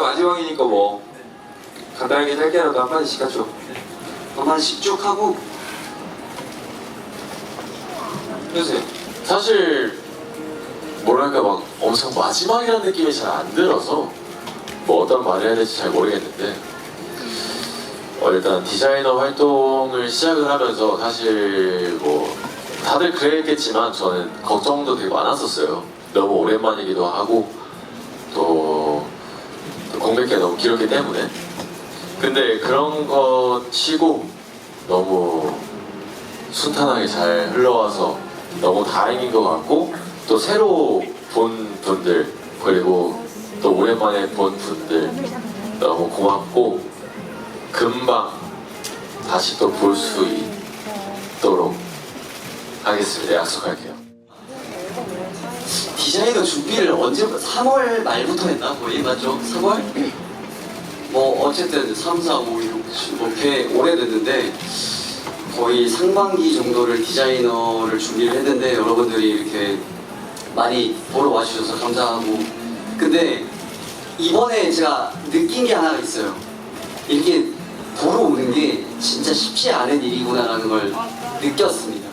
마지막이니까 뭐 간단하게 짧게라도 한마디씩 하죠. 한마디씩 쭉 하고 해주세요. 사실 뭐랄까 막 엄청 마지막이라는 느낌이 잘 안 들어서 뭐 어떤 말을 해야 될지 잘 모르겠는데 어, 일단 디자이너 활동을 시작을 하면서 사실 뭐 다들 그랬겠지만 저는 걱정도 되게 많았었어요. 너무 오랜만이기도 하고 공백기가 너무 길었기 때문에. 근데 그런 것 치고 너무 순탄하게 잘 흘러와서 너무 다행인 것 같고 또 새로 본 분들 그리고 또 오랜만에 본 분들 너무 고맙고 금방 다시 또 볼 수 있도록 하겠습니다. 약속할게요 디자이너 준비를 언제 3월 말부터 했나 거의 맞죠? 3월? 뭐 어쨌든 3, 4, 5, 6, 7, 뭐꽤 오래됐는데 거의 상반기 정도를 디자이너를 준비를 했는데 여러분들이 이렇게 많이 보러 와주셔서 감사하고 근데 이번에 제가 느낀 게 하나 있어요 이렇게 보러 오는 게 진짜 쉽지 않은 일이구나라는 걸 느꼈습니다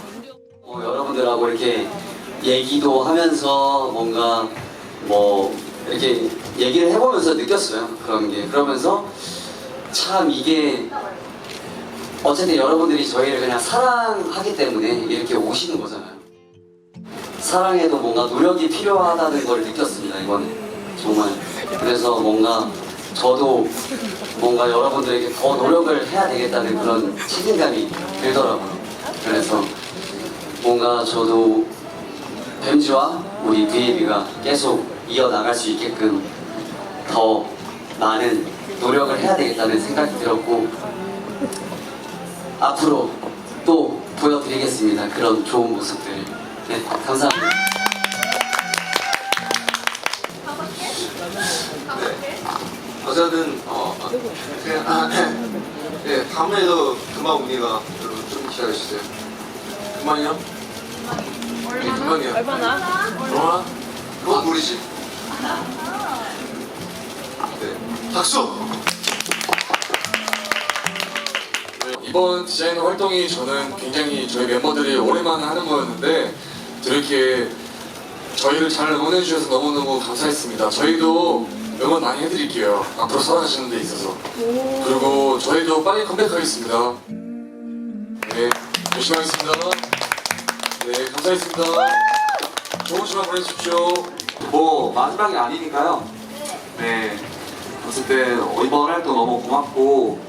어, 여러분들하고 이렇게 얘기도 하면서 뭔가 뭐 이렇게 얘기를 해보면서 느꼈어요 그런 게. 그러면서 참 이게 어쨌든 여러분들이 저희를 그냥 사랑하기 때문에 이렇게 오시는 거잖아요. 사랑에도 뭔가 노력이 필요하다는 걸 느꼈습니다 이번에. 정말. 그래서 뭔가 저도 뭔가 여러분들에게 더 노력을 해야 되겠다는 그런 책임감이 들더라고요. 그래서 뭔가 저도 뱀지와 우리 VAB가 계속 이어나갈 수 있게끔 더 많은 노력을 해야 되겠다는 생각이 들었고 앞으로 또 보여드리겠습니다. 그런 좋은 모습들을. 네, 감사합니다. 어쨌든 어, 그냥 아, 네, 다음에도 금방 우리가 여러분 좀 기다려주세요. 금방이요? 얼마나? 얼마나? 그건 모르지. 네, 박수. 이번 디자이너 활동이 저는 굉장히 저희 멤버들이 오랜만에 하는 거였는데 또 이렇게 저희를 잘 응원해 주셔서 너무너무 감사했습니다. 저희도 응원 많이 해드릴게요. 앞으로 살아가시는 데 있어서. 그리고 저희도 빨리 컴백하겠습니다. 네, 열심히 하겠습니다. 네, 감사했습니다. 좋은 시간 보내십시오. 뭐 마지막이 아니니까요. 네. 어쨌든 이번 활동 너무 고맙고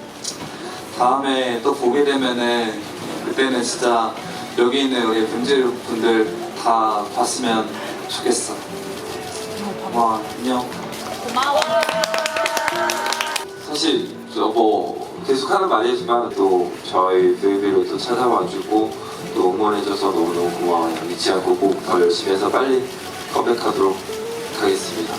다음에 또 보게 되면은 그때는 진짜 여기 있는 우리 뱀질 분들 다 봤으면 좋겠어. 와 안녕. 고마워. 사실 저뭐 계속하는 말이지만 또 저희 뷰비를 또 찾아와주고 또 응원해줘서 너무너무 고마워요. 잊지 않고 꼭 더 열심히 해서 빨리 컴백하도록 하겠습니다.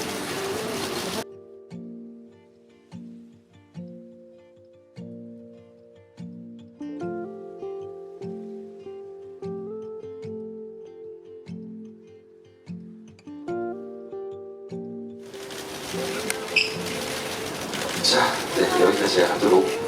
자, 네, 여기까지 하도록